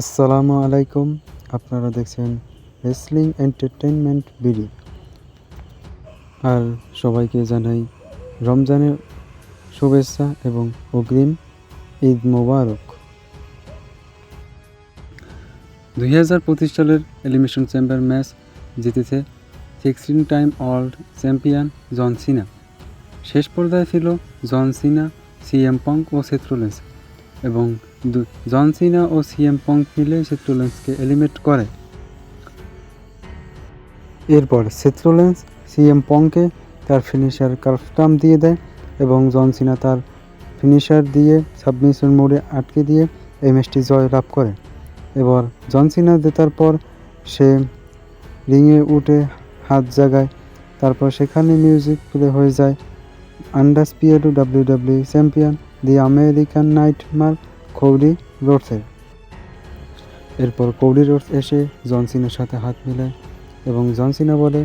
আসসালামু আলাইকুম। আপনারা দেখছেন রেসলিং এন্টারটেনমেন্ট বিডি আর সবাইকে জানাই রমজানের শুভেচ্ছা এবং অগ্রিম ঈদ মোবারক। দুই হাজার পঁচিশ সালের এলিমিনেশন চ্যাম্পিয়ন ম্যাচ জিতেছে sixteen time world champion John Cena শেষ পর্যায়ে ছিল জন সিনা সিএম পঙ্ক ও সেথ্রোলেন্স এবং দু- জন সিনা ও সিএম পঙ্ক মিলে সেথ্রোলেন্সকে এলিমিনেট করে। এরপর সেথ্রোলেন্স সিএম পঙ্কে তার ফিনিশার কার্ফটাম দিয়ে দেয় এবং জন সিনা তার ফিনিশার দিয়ে সাবমিশন মোডে আটকে দিয়ে এই ম্যাচটি জয় লাভ করে। এবার জন সিনা জেতার পর সে রিংয়ে উঠে হাত জাগায়, তারপর সেখানে মিউজিক প্লে হয়ে যায়। আন্ডারস্পিয়ার W W champion the American nightmare Cody রোডসের এরপর কৌডি রোডস এসে জনসিনের সাথে হাত মিলায় এবং জনসিনা বলে,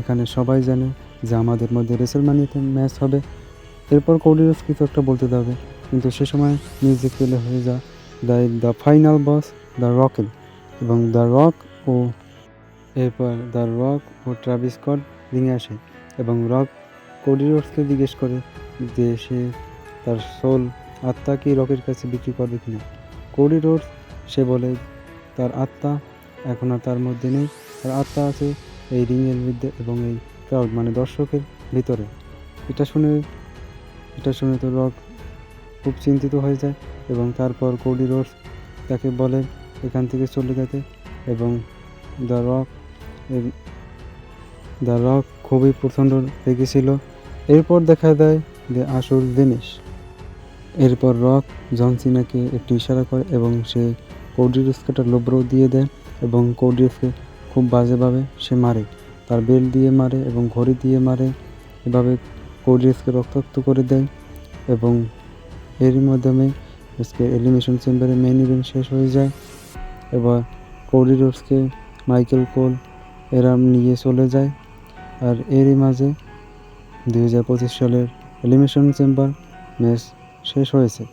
এখানে সবাই জানে যে আমাদের মধ্যে রেসেলমানিতে ম্যাচ হবে। এরপর কৌডি রোডস কিছু একটা বলতে যাবে, কিন্তু সে সময় মিউজিক প্লে হয়ে যায় the the final boss the রকেল এবং দ্য রক ও, এরপর দ্য রক ও ট্রাভিস স্কট রিংয়ে আসে এবং রক কোডি রোডসকে জিজ্ঞেস করে যে সে তার সোল আত্মা কি রকের কাছে বিক্রি করবে কিনা? কোডি রোড সে বলে, তার আত্মা এখন আর তার মধ্যে নেই। তার আত্মা আছে এই রিংয়ের মধ্যে এবং এই ক্রাউড মানে দর্শকের ভিতরে। এটা শুনে এটা শুনে তো রক খুব চিন্তিত হয়ে যায় এবং তারপর কোডি রোড তাকে বলে, এখান থেকে চলে যেতে। এবং দ্য রক দ্য রক খুবই প্রচণ্ড রেগেছিল এরপর দেখা দেয় যে আসল জিনিস এরপর রক জনসিনাকে একটু ইশারা করে এবং সে কৌডিরসকে একটা লোব্রো দিয়ে দেয় এবং কৌডিরসকে খুব বাজেভাবে সে মারে। তার বেল দিয়ে মারে এবং ঘড়ি দিয়ে মারে। এভাবে কৌডিরসকে রক্তাক্ত করে দেয় এবং এরই মাধ্যমে আজকে এলিমিনেশন চেম্বারে মেইন ইভেন্ট শেষ হয়ে যায়। এবার কৌডিরসকে মাইকেল কোল এরা নিয়ে চলে যায় আর এরই মাঝে দুই হাজার পঁচিশ সালের এলিমিনেশন চেম্বার ম্যাচ শেষ হয়েছে।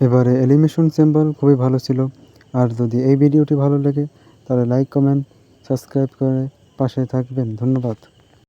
এবারে এলিমিনেশন চেম্বার খুবই ভালো ছিল। আর যদি এই ভিডিওটি ভালো লাগে, তাহলে লাইক কমেন্ট সাবস্ক্রাইব করে পাশে থাকবেন। ধন্যবাদ।